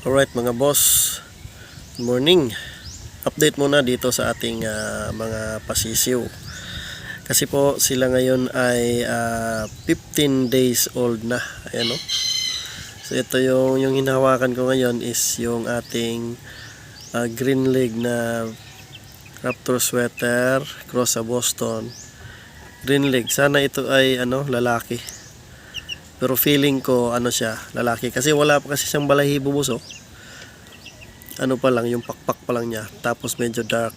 Alright mga boss, good morning. Update muna dito sa ating ah, mga pasisiw. Kasi po sila ngayon ay ah, 15 days old na. Ayan o. So ito yung, yung hinahawakan ko ngayon is yung ating ah, green leg na Raptor sweater, cross sa Boston. Green leg. Sana ito ay ano, lalaki. Pero feeling ko ano siya, lalaki kasi wala pa kasi siyang balahibo buso. Ano pa lang, yung pakpak pa lang niya. Tapos medyo dark.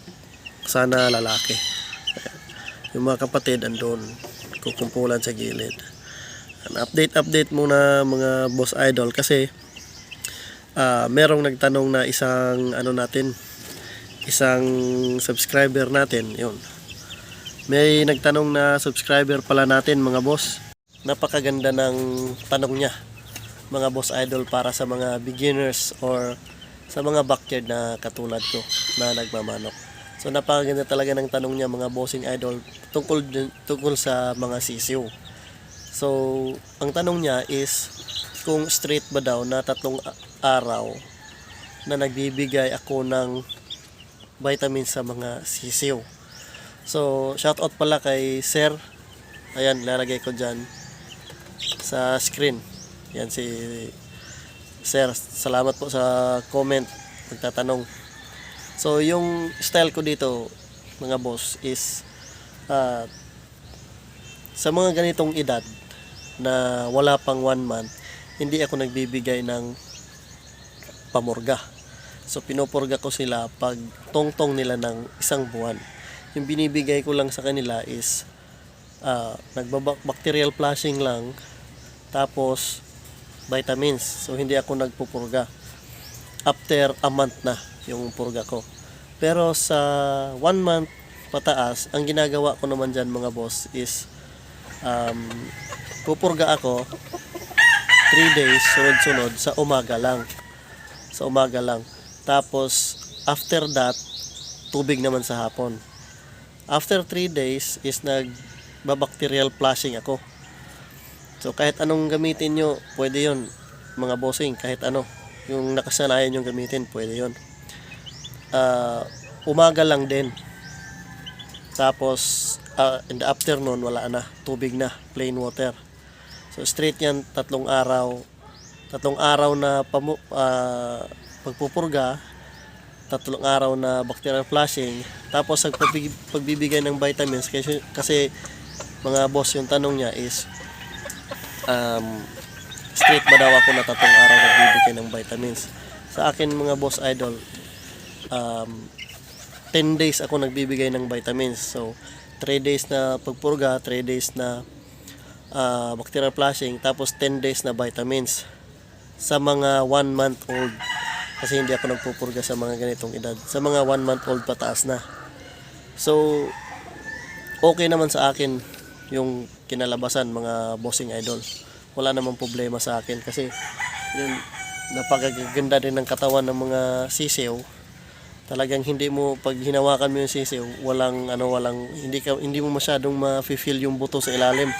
Sana lalaki. Yung mga kapatid andun, kukumpulan sa gilid. An update update muna mga boss idol kasi ah merong nagtanong na isang ano natin, isang subscriber natin, yun. May nagtanong na subscriber pala natin mga boss napakaganda ng tanong niya mga boss idol para sa mga beginners or sa mga backyard na katulad ko na nagmamanok. So napakaganda talaga ng tanong niya mga bossing idol tungkol tungkol sa mga sisiw. So ang tanong niya is kung straight ba daw na tatlong araw na nagbibigay ako ng vitamins sa mga sisiw. So shout out pala kay Sir. Ayan, lalagay ko dyan sa screen. Yan si Sir. Salamat po sa comment, pagtatanong. So, yung style ko dito, mga boss, is ah, sa mga ganitong edad na wala pang one month, hindi ako nagbibigay ng pamurga. So, pinupurga ko sila pag tongtong nila ng isang buwan. Yung binibigay ko lang sa kanila is ah, nagbabacterial flushing lang tapos vitamins. So hindi ako nagpupurga. After a month na yung purga ko. Pero sa one month pataas ang ginagawa ko naman dyan mga boss is um, pupurga ako 3 days sunod-sunod sa umaga lang. Sa umaga lang. Tapos after that tubig naman sa hapon. After 3 days is nag bacterial flushing ako So kahit anong gamitin nyo, pwede yon mga bossing, kahit ano. Yung nakasanayan yung gamitin, pwede yon Ah, umaga lang din. Tapos ah, in the afternoon, wala na. Tubig na, plain water. So straight yan, tatlong araw. Tatlong araw na pamu, ah, pagpupurga, tatlong araw na bacterial flushing, tapos pagbibigay ng vitamins kasi, kasi mga boss yung tanong niya is um, straight ba daw ako na tatlong araw nagbibigay ng vitamins. Sa akin mga boss idol, um, 10 days ako nagbibigay ng vitamins. So, 3 days na pagpurga, 3 days na ah, bacterial flushing, tapos 10 days na vitamins sa mga 1 month old. Kasi hindi ako nagpupurga sa mga ganitong edad. Sa mga 1 month old pataas na. So, okay naman sa akin yung kinalabasan mga bossing idol. Wala namang problema sa akin kasi yun napakaganda din ng katawan ng mga sisiw. Talagang hindi mo pag hinawakan mo yung sisiw, walang ano walang hindi ka hindi mo masyadong ma-feel yung buto sa ilalim,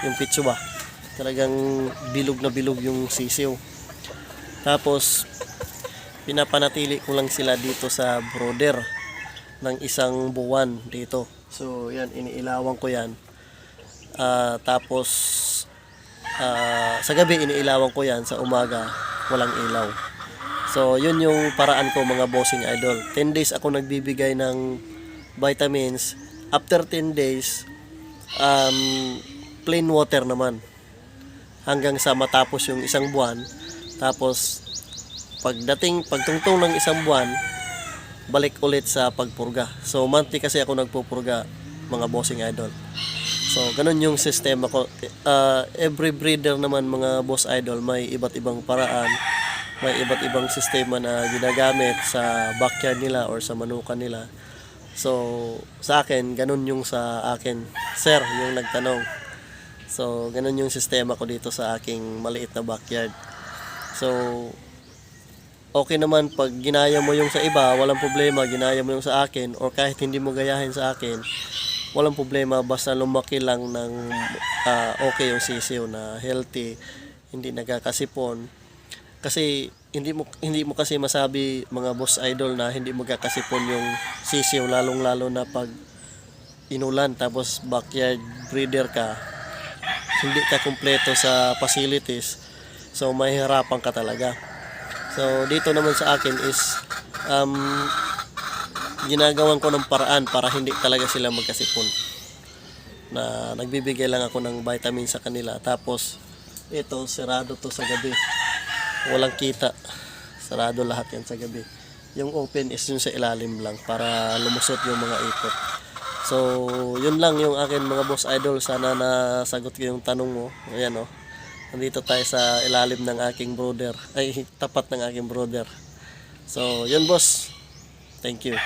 yung pitso. Talagang bilog na bilog yung sisiw. Tapos pinapanatili ko lang sila dito sa brooder ng isang buwan dito. So, yan, iniilawan ko yan. Ah, tapos, ah, sa gabi, iniilawan ko yan. Sa umaga, walang ilaw. So, yun yung paraan ko mga bossing idol. 10 days ako nagbibigay ng vitamins. After 10 days, um, plain water naman. Hanggang sa matapos yung isang buwan. Tapos, pagdating, pagtungtong ng isang buwan, balik ulit sa pagpurga. So, monthly kasi ako nagpupurga, mga bossing idol. So, ganun yung sistema ko. Uh, every breeder naman, mga boss idol, may iba't ibang paraan, may iba't ibang sistema na ginagamit sa backyard nila or sa manukan nila. So, sa akin, ganun yung sa akin. Sir, yung nagtanong. So, ganun yung sistema ko dito sa aking maliit na backyard. So, okay naman pag ginaya mo yung sa iba, walang problema, ginaya mo yung sa akin, or kahit hindi mo gayahin sa akin, walang problema, basta lumaki lang ng ah, okay yung sisiw na healthy, hindi nagkakasipon, Kasi hindi mo hindi mo kasi masabi mga boss idol na hindi mo kakasipon yung sisiw lalong lalo na pag inulan tapos backyard breeder ka hindi ka kumpleto sa facilities so mahihirapan ka talaga. So dito naman sa akin is um, ginagawan ko ng paraan para hindi talaga sila magkasipon. Na nagbibigay lang ako ng vitamin sa kanila. Tapos ito sirado to sa gabi. Walang kita. Sarado lahat yan sa gabi. Yung open is yung sa ilalim lang para lumusot yung mga ipot so yun lang yung akin mga boss idol. Sana nasagot ko yung tanong mo. Ayan oh. Nandito tayo sa ilalim ng aking brother. Ay tapat ng aking brother. So yun boss. Thank you